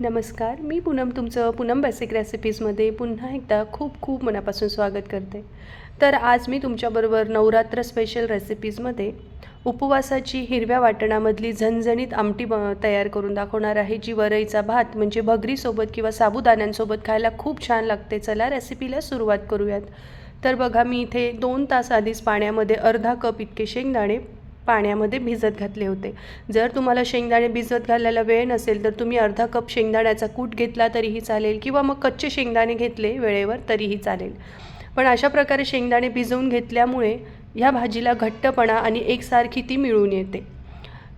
नमस्कार मी पूनम तुमचं पूनम बेसिक रेसिपीजमध्ये पुन्हा एकदा खूप खूप मनापासून स्वागत करते. तर आज मी तुमच्याबरोबर नवरात्र स्पेशल रेसिपीजमध्ये उपवासाची हिरव्या वाटणामधली झणझणीत आमटी ब तयार करून दाखवणार आहे जी वरईचा भात म्हणजे भगरीसोबत किंवा साबुदाण्यांसोबत खायला खूप छान लागते. चला रेसिपीला सुरुवात करूयात. तर बघा मी इथे दोन तास आधीच पाण्यामध्ये अर्धा कप इतके शेंगदाणे पाण्यामध्ये भिजत घातले होते. जर तुम्हाला शेंगदाणे भिजत घालायला वेळ नसेल तर तुम्ही अर्धा कप शेंगदाण्याचा कूट घेतला तरीही चालेल किंवा मग कच्चे शेंगदाणे घेतले वेळेवर तरीही चालेल. पण अशा प्रकारे शेंगदाणे भिजवून घेतल्यामुळे ह्या भाजीला घट्टपणा आणि एकसारखी ती मिळून येते.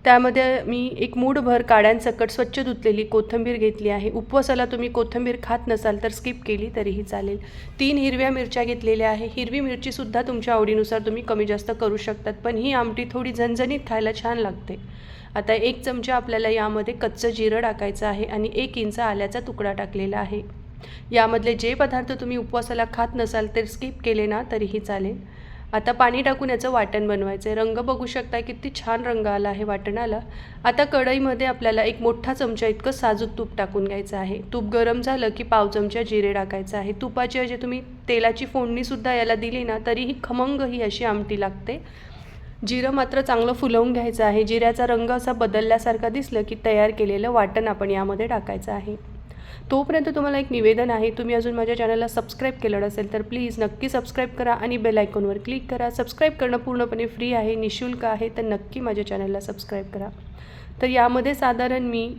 त्यामध्ये मी एक मूडभर काड्यांसकट स्वच्छ धुतलेली कोथिंबीर घेतली आहे. उपवासाला तुम्ही कोथिंबीर खात नसाल तर स्किप केली तरीही चालेल. तीन हिरव्या मिरच्या घेतलेल्या आहे. हिरवी मिरचीसुद्धा तुमच्या आवडीनुसार तुम्ही कमी जास्त करू शकतात पण ही आमटी थोडी झणझणीत खायला छान लागते. आता एक चमचा आपल्याला यामध्ये कच्चं जिरं टाकायचं आहे आणि एक इंच आल्याचा तुकडा टाकलेला आहे. यामधले जे पदार्थ तुम्ही उपवासाला खात नसाल तर स्किप केले ना तरीही चालेल. आता पाणी टाकून याचं वाटण बनवायचं आहे रंग बघू शकता किती छान रंग आला आहे वाटणाला. आता कढईमध्ये आपल्याला एक मोठा चमचा इतकं साजूक तूप टाकून घ्यायचं आहे. तूप गरम झालं की पाव चमचा जिरे टाकायचं आहे. तुपाची जे तुम्ही तेलाची फोडणीसुद्धा याला दिली ना तरीही खमंग ही अशी आमटी लागते. जिरं मात्र चांगलं फुलवून घ्यायचं आहे. जिऱ्याचा रंग असा बदलल्यासारखा दिसलं की तयार केलेलं वाटण आपण यामध्ये टाकायचं आहे. तोपर्यंत तुम्हाला एक निवेदन आहे तुम्ही अजून माझ्या चॅनलला सबस्क्राईब केलं नसेल तर प्लीज नक्की सबस्क्राईब करा आणि बेल आयकॉनवर क्लिक करा. सबस्क्राईब करणं पूर्णपणे फ्री आहे निशुल्क आहे तर नक्की माझ्या चॅनलला सबस्क्राईब करा. तर यामध्ये साधारण मी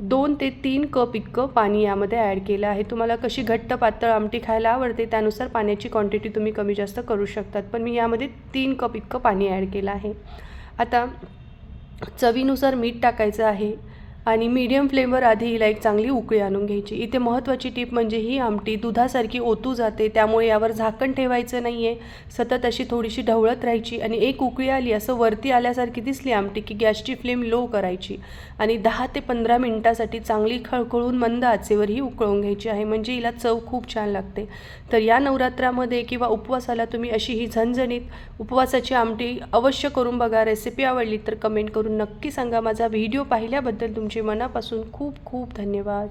दोन ते तीन कप इतकं पाणी यामध्ये ॲड केलं आहे. तुम्हाला कशी घट्ट पातळ आमटी खायला आवडते त्यानुसार पाण्याची क्वांटिटी तुम्ही कमी जास्त करू शकतात. पण मी यामध्ये तीन कप इतकं पाणी ॲड केलं आहे. आता चवीनुसार मीठ टाकायचं आहे. आणि मीडियम फ्लेमवर आधी हिला एक चांगली उकळी आणून घ्यायची. इथे महत्त्वाची टीप म्हणजे ही आमटी दुधासारखी ओतू जाते त्यामुळे यावर झाकण ठेवायचं नाही आहे सतत अशी थोडीशी ढवळत राहायची आणि एक उकळी आली असं वरती आल्यासारखी दिसली आमटी की गॅसची फ्लेम लो करायची. आणि दहा ते पंधरा मिनटासाठी चांगली खळखळून मंद आचेवर ही उकळून घ्यायची आहे म्हणजे हिला चव खूप छान लागते. तर या नवरात्रामध्ये किंवा उपवासाला तुम्ही अशी ही झणझणीत उपवासाची आमटी अवश्य करून बघा. रेसिपी आवडली तर कमेंट करून नक्की सांगा. माझा व्हिडिओ पाहिल्याबद्दल तुमची तुमचे मनापासून खूप खूप धन्यवाद.